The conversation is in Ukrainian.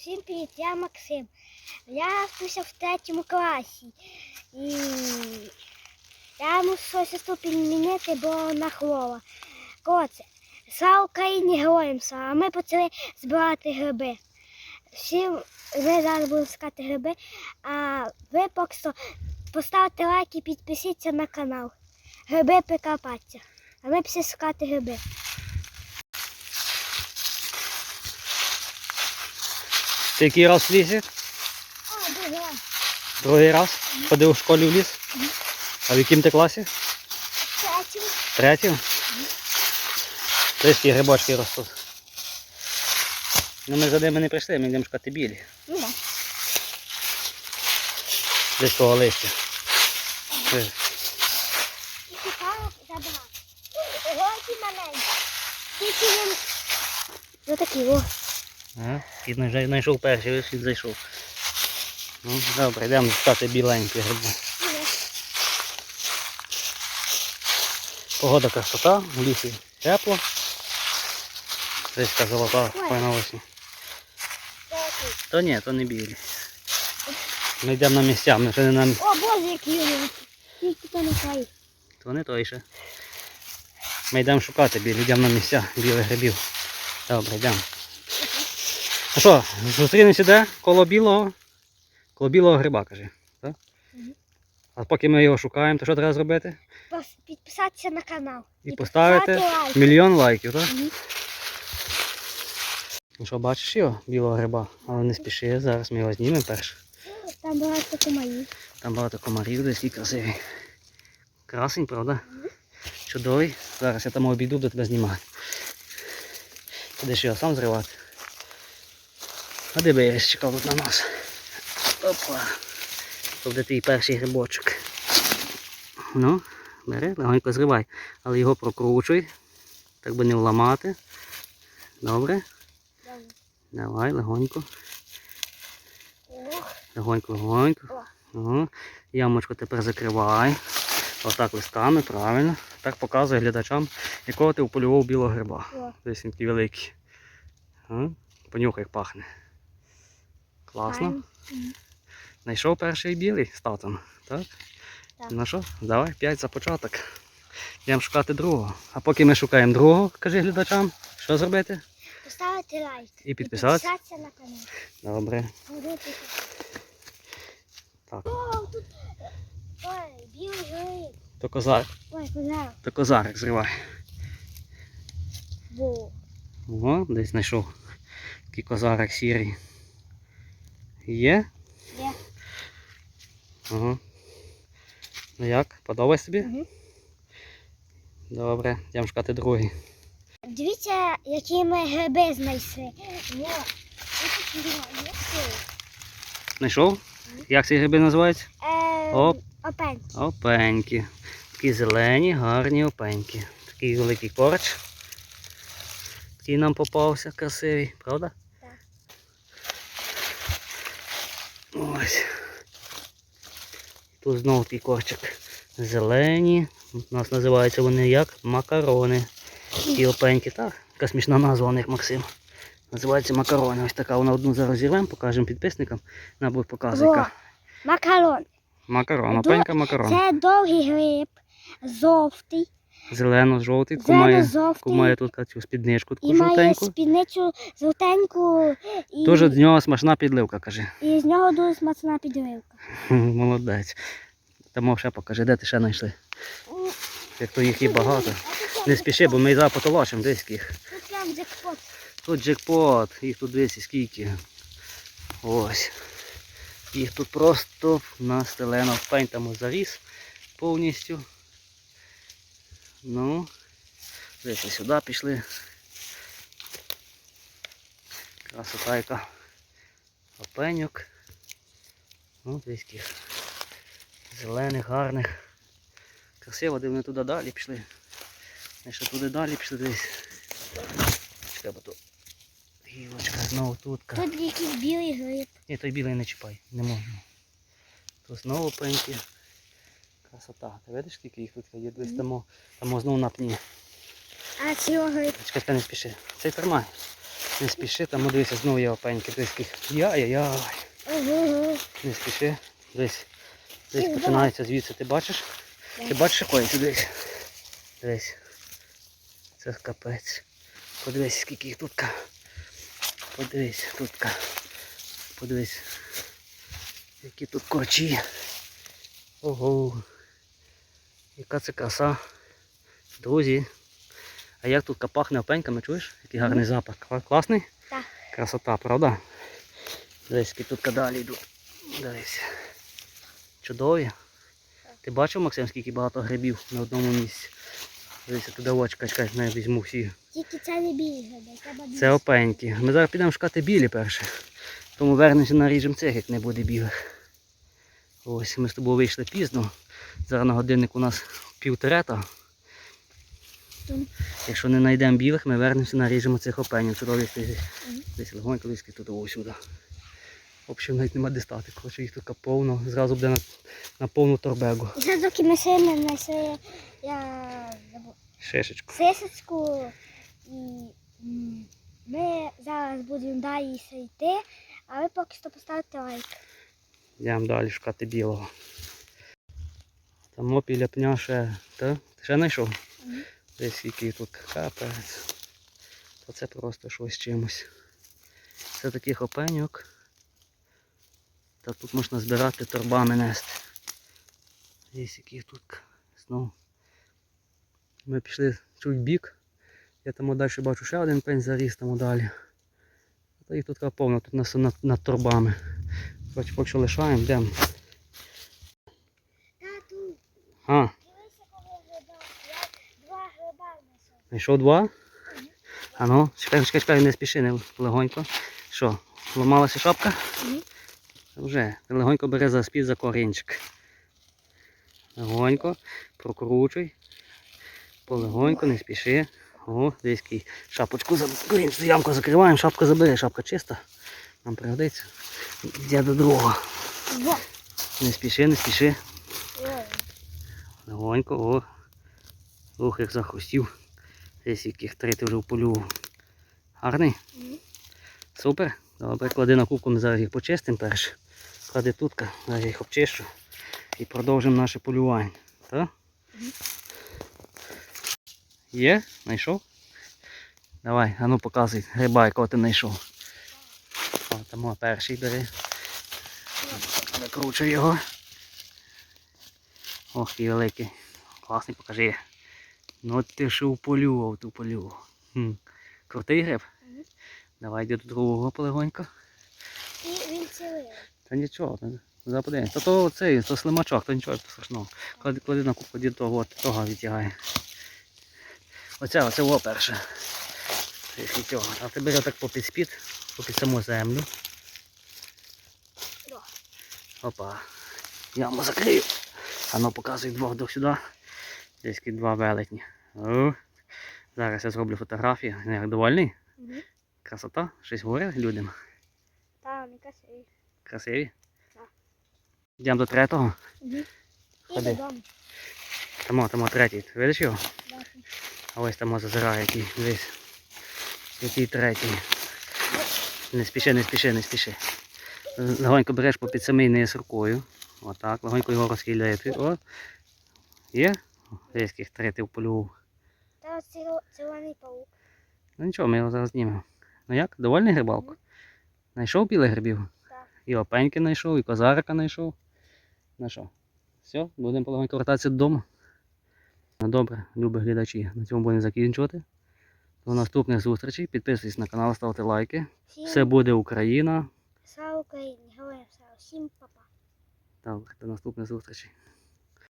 Всім привіт, я Максим. Я вчуся в третьому класі. І я мушу сестру підмінити, бо вона хвора. Коротше, слава Україні героям слава. А ми почали збирати гриби. Всім ви зараз будемо скати гриби, а ви що поставте лайк і підпишіться на канал. Гриби Прикарпаття. А ми пішли шукати гриби. Ти який раз в лісі? О, дуже. Другий раз? Ходив у школі в ліс? А в яким ти класі? Третій. Третій? Десь ті грибочки ростуть. Ну ми за ними не прийшли, ми йдемо шукати білі. Ну. Десь того листя. Е, І цікаво забагато. Великі маленькі. Тільки він... Ну такі, о. Ага. Кіт знайшов перший, ось він зайшов. Ну, добре, йдемо шукати біленькі гриби. Погода красота, в лісі тепло. Така золота, файна осінь. То ні, то не білі. Ми йдемо на місця, ми ще не на О, боже. То не. То не той ще. Ми йдемо шукати білі, йдемо на місця білих грибів. Добре, йдемо. А що, зустрінемося де? Коло білого? Коло білого гриба, каже. Так? Мгм. А поки ми його шукаємо, то що треба зробити? Пос- Підписатися на канал. І поставити поставити лайк. мільйон лайків, так? Мгм. Ну що, бачиш його, білого гриба? Але не спіши, зараз ми його знімемо перше. Там багато комарів. Там багато комарів, десь і красиві. Красень, правда? Чудовий. Зараз я там обійду до тебе знімати. Будеш його сам зривати. А чекав тут на нас? Опа. То буде твій перший грибочок. Ну, бери, легонько зривай. Але його прокручуй. Так би не вламати. Добре. Добре. Давай, легонько. Легонько, легонько. Ага. Ямочку тепер закривай. Отак листками, правильно. Так показує глядачам, якого ти вполював білого гриба. Десь він такий великий. Понюхай, як пахне. Класно. Знайшов перший білий з татом. Так? Так. Ну що, давай, п'ять за початок. Йдемо шукати другого. А поки ми шукаємо другого, кажи глядачам, що зробити? Поставити лайк. І підписатися? підписатися на канал. Добре. Так. О, тут... Ой, білий гриб. То козар, Ой, коза. то козарик зривай. Во. О, десь знайшов такий козарик сірий. Є? Є. Ага. Ну як? Подобається тобі? Мгм. Добре, йдемо шукати другий. Дивіться, які ми гриби знайшли. Во. Знайшов? Як ці гриби називаються? Е, Оп. Опень. Опеньки. Такі зелені, гарні опеньки. Такий великий корч. Такий нам попався, красивий, правда? Так. Ось. Тут знову такий корчик. Зелені. У нас називаються вони як макарони. Опеньки, так? Яка смішна назва у них, Максим. Називається макарони. Ось така вона одну зараз зірвемо, покажемо підписникам. Вона буде показує, Макарон. Макарон, опенька макарон. Це довгий гриб, жовтий, Зелено-жовтий, зелено-жовтий. кумає тут цю спідничку таку І має спідницю жовтеньку і, Дуже з нього смачна підливка, каже. і з нього дуже смачна підливка. Молодець. Тому ще покажи, де ти ще знайшли. Як то їх є багато. Не спіши, бо ми зараз потолочимо десь їх. Тут прям джекпот. Тут джекпот, їх тут десь скільки. Ось. Їх тут просто настелено в пень там заріс повністю. Ну, десь і сюди пішли. Красота яка. Опеньок. Ну, десь таких зелених, гарних. Красиво, де вони туди далі пішли. Ми ще туди далі пішли десь. Чекай, бо тут гілочка знову тут. Тут якийсь білий гриб. Ні, той білий не чіпай, не можна. Тут знову пеньки. Красота. Ти видиш, скільки їх тут є? Десь там, там знову на пні. А цього. Чекай, чекай, не спіши. Цей тримай. Не спіши, там дивися, знову є опеньки. Дивись, яких. Яй-яй-яй. Не спіши. Дивись. Десь починається звідси, ти бачиш? Ти бачиш, ходять? Дивись. Дивись. Це капець. Подивись, скільки їх тут. Подивись, тут. Подивись. Які тут корчі. Ого. Яка це краса. Друзі. А як тут пахне опеньками, чуєш? Який гарний запах. Класний? Так. Красота, правда? Дивись, які тут далі йдуть. Дивись. Чудові. Ти бачив, Максим, скільки багато грибів на одному місці? Дивися, туди очка, чекай, не візьму всі. Тільки це не бігає, треба бігти. Це опеньки. Ми зараз підемо шукати білі перше. Тому вернемося наріжемо цих, як не буде білих. Ось ми з тобою вийшли пізно. Зараз на годинник у нас півторета. Якщо не знайдемо білих, ми вернемося наріжемо цих опенів. Чудові. Десь легонько десь тут ось сюди. В общем, навіть нема де стати. Коротше, їх тут повно. Зразу буде на, на повну торбегу. Сильно я забув. Шишечку. сисочку і ми зараз будемо далі йти, а ви поки що поставте лайк. Йдемо далі шукати білого. Там опіля пня ще. Та? Ти ще знайшов? Мгм. Десь скільки тут капець. То це просто щось чимось. Це таких опеньок. Та тут можна збирати торбами нести. Десь яких тут знову. Ми пішли чуть бік. Я там далі бачу ще один пень заріс там далі. Та їх тут повно, тут нас над, над торбами. Хоч поки що лишаємо, йдемо. Тату, А, дивися, кого гриба. Я два гриба несу. знайшов два? А ну, чекай, чекай, чекай, не спіши, не легонько. Що, зламалася шапка? Мгм. Вже, легонько бери за спід за корінчик. Легонько, прокручуй. Полегонько, не спіши. О, десь шапочку ямку закриваємо, шапку забери, шапка чиста. Нам пригодиться. Йде до другого. Не спіши, не спіши. Легонько, о. Ух, як захрустів. Десь яких три ти вже вполював. Гарний? Супер. Добре, клади на кубку, ми зараз їх почистимо перше. Клади тут, зараз їх обчищу. І продовжимо наше полювання. Так? Є? Знайшов? Давай, а ну показуй, гриба, якого ти знайшов. Там перший бери. Викручуй його. Ох, який великий. Класний, покажи. Ну ти що вполював, ту полював. Хм. Крутий гриб? Мгм. Давай йди до другого полегонько. І він цілий. Та нічого, та запади. Та то цей, то слимачок, то нічого страшного. Клади, клади на дід того, того відтягає. Оце, оце о перше. Ж нічого. А ти бери так попід спід, попід саму землю. Опа. Яму закрию. А ну показуй двох до сюди. Десь два велетні. О. Зараз я зроблю фотографію. Ну, Як довольний? Мгм. Красота? Щось говорив людям? Там, не красивий. Красиві? Так. Йдемо до третього. Угу. Ходи. Тамо, тамо третій. Ти видиш його? Бачу. А ось там зазирає який. Дивись. Який третій. Не спіши, не спіши, не спіши. Легонько береш попід самий низ рукою. Отак. Легонько його розхиляєте. О. Є? Десь третій вполював. Та ціл- зелений паук. Ну нічого, ми його зараз знімемо. Ну як? Довольний грибалку? Знайшов білих грибів? Так. І опеньки знайшов, і козарика знайшов. Ну що? Все, будемо полегонько вертатися додому. Ну добре, любі глядачі, на цьому будемо закінчувати. До наступних зустрічей. Підписуйтесь на канал, ставте лайки. Всім Все буде Україна. слава Україні. Героям слава. Всім па-па. Так, до наступних зустрічей.